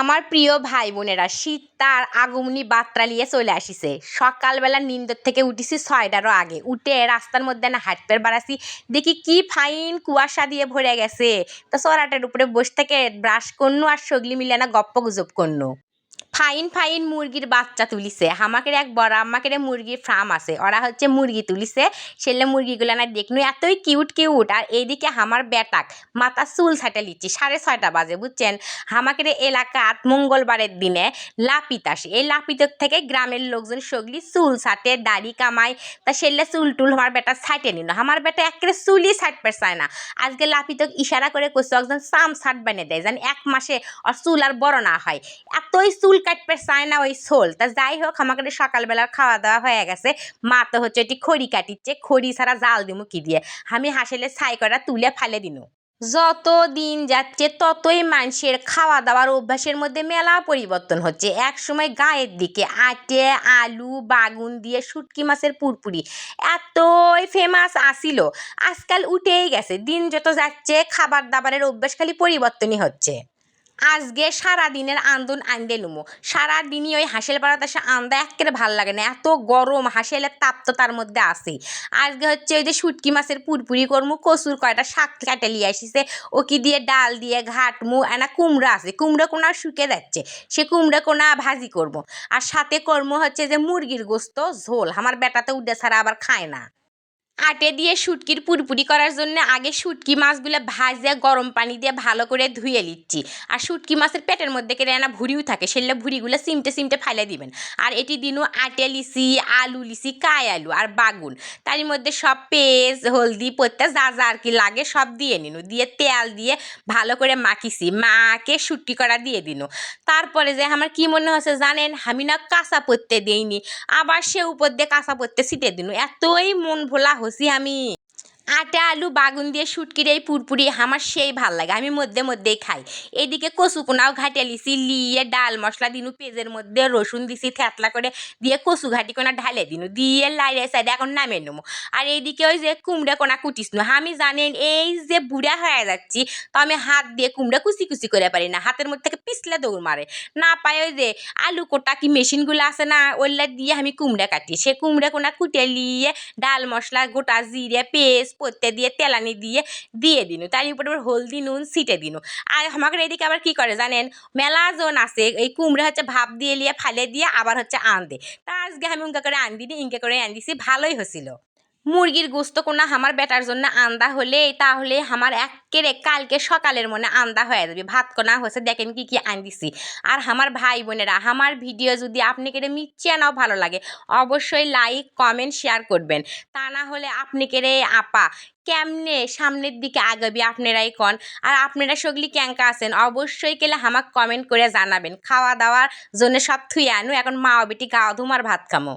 আমার প্রিয় ভাই বোনেরা শীত তার আগমনী বার্তা নিয়ে চলে আসিছে। সকালবেলা নিন্দর থেকে উঠেছি ছয়টারও আগে। উঠে রাস্তার মধ্যে না হাঁটতে বাড়াছি। দেখি কি ফাইন কুয়াশা দিয়ে ভরে গেছে। তো সরাটের উপরে বসে থেকে ব্রাশ করনু আর সগলি মিলে না গপ্প গুজব করনু। ফাইন ফাইন মুরগির বাচ্চা তুলিছে। আমাকে এক বড় আমাকে মুরগির ফার্ম আছে। ওরা হচ্ছে মুরগি তুলিছে। সেলে মুরগিগুলো না দেখনু এতই কিউট কিউট আর এইদিকে আমার বেটাক মাথা চুল ছাটে লিচ্ছি। সাড়ে ছয়টা বাজে, বুঝছেন? আমাকে এলাকাত মঙ্গলবারের দিনে লাপিত আসে। এই লাপিতক থেকে গ্রামের লোকজন সগলি চুল ছাটে, দাড়ি কামায়। তা সেলে চুল টুল আমার বেটা ছাইটে নিল। আমার বেটা একেবারে চুলই ছাটতে চায় না। আজকে লাপিতক ইশারা করে কইছে, একজন সাম ছাট বানিয়ে দেয়। যেন এক মাসে আর চুল আর বড় না হয়। এতই চুল কাটতে চায় না, ওই সোল তা যাই হোক, আমাকে সকালবেলার খাওয়া দাওয়া হয়ে গেছে। মা তো হচ্ছে এটি খড়ি কাটিচ্ছে, খড়ি ছাড়া জাল দিমু কি দিয়ে? আমি হাসিলে ছাই করা তুলে ফালে দিনু। যত দিন যাচ্ছে, ততই মানুষের খাওয়া দাওয়ার অভ্যাসের মধ্যে মেলা পরিবর্তন হচ্ছে। এক সময় গায়ের দিকে আটে আলু, বাগুন দিয়ে শুটকি মাছের পুরপুরি এতই ফেমাস আসিল আজকাল উঠেই গেছে। দিন যত যাচ্ছে খাবার দাবারের অভ্যাস খালি পরিবর্তনই হচ্ছে। আজকে সারা দিনের আন্দোলন আনতে লুমো। সারা দিনই ওই হাঁসেল পাড়াতে আসে আন্দা একেবারে ভালো লাগে না। এত গরম, হাঁসেলের তাপ তো তার মধ্যে আসেই আজকে হচ্ছে ওই যে শুটকি মাছের পুরপুরি করমু, কচুর কয়টা শাক কাটে লিয়ে আসিছে। কি দিয়ে ডাল দিয়ে ঘাটমু এনা কুমড়া আছে। কুমড়ো কোনা শুকে যাচ্ছে। সে কুমড়ো কোনা ভাজি করব আর সাথে কর্ম হচ্ছে যে মুরগির গোস্ত, ঝোল। আমার বেটা তো উডে ছাড়া আবার খায় না। আটে দিয়ে শুটকির পুরপুরি করার জন্য আগে শুটকি মাছগুলো ভাজে গরম পানি দিয়ে ভালো করে ধুয়ে নিচ্ছি। আর শুটকি মাছের পেটের মধ্যে কেটে না ভুড়িও থাকে, সেগুলো ভুড়িগুলো সিমটে সিমটে ফাইলে দিবেন। আর এটি দিনও আটে লিসি আলু লিসি কায় আলু আর বাগুন। তার মধ্যে সব পেঁয়াজ, হলদি, পত্তা যা যা আর কি লাগে সব দিয়ে নিনু। দিয়ে তেল দিয়ে ভালো করে মাখিছি মাকে শুটকি করা দিয়ে দিন। তারপরে যে আমার কি মনে হচ্ছে জানেন? আমি না কাঁচা পত্তে দেইনি, আবার সে উপর দিয়ে কাঁচা পত্তে ছিটে দিনু। এতই মন ভোলা হসি আমি। আটা আলু বাগুন দিয়ে শুটকির এই পুরপুরি আমার সেই ভালো লাগে। আমি মধ্যে মধ্যেই খাই। এদিকে কচু কোনাও ঘাটে লিছি, লিয়ে ডাল মশলা দিনু, পেঁয়াজের মধ্যে রসুন দিছি, থেতলা করে দিয়ে কচু ঘাটি কোনা ঢালে দিনু, দিয়ে লাইরে সাইডে এখন নামে নেব। আর এইদিকে ওই যে কুমড়া কোনা কুটিস আমি জানেন এই যে বুড়া হয়ে যাচ্ছি, তো আমি হাত দিয়ে কুমড়া কুচি কুচি করে পারি না, হাতের মধ্যে থেকে পিছলে দৌড় মারে। না পাই ওই যে আলু কোটা কি মেশিনগুলো আছে না ওইলা দিয়ে আমি কুমড়া কাটি। সে কুমড়া কোনা কুটে লিয়ে ডাল মশলা, গোটা জিরে, পেস্ট পত্তে দিয়ে, তেলানি দিয়ে দিয়ে দিনু। তার উপরে আবার হলদি, নুন, ছিটে দিনু। আর আমাকে এদিকে আবার কি করে জানেন? মেলা জন আছে, এই কুমড়া হচ্ছে ভাপ দিয়ে লিয়ে, ফালে দিয়ে আবার হচ্ছে আন দে তা আজকে আমি উনকা করে আন দিই ইনকে করে আন দিছি ভালোই হয়েছিল। মুরগির গোস্ত কোনা আমার বেটার জন্য আন্দা হলে, তাহলে আমার একেরে কালকে সকালের মনে আন্দা হয়ে যাবে। ভাত কোনা হয়েছে, দেখেন কি কি আন দিছি আর আমার ভাই বোনেরা, আমার ভিডিও যদি আপনি কেড়ে মিচ্ছে নাও ভালো লাগে, অবশ্যই লাইক, কমেন্ট, শেয়ার করবেন। তা না হলে আপনি কেড়ে আপা, কেমনে সামনের দিকে আগাবি আপনারাই কন? আর আপনারা সগলি ক্যাঙ্কা আছেন, অবশ্যই কেলে আমাকে কমেন্ট করে জানাবেন। খাওয়া দাওয়ার জন্য সব থুয়ে আনু, এখন মা বেটি গাওয়া ধুমার ভাত খামো।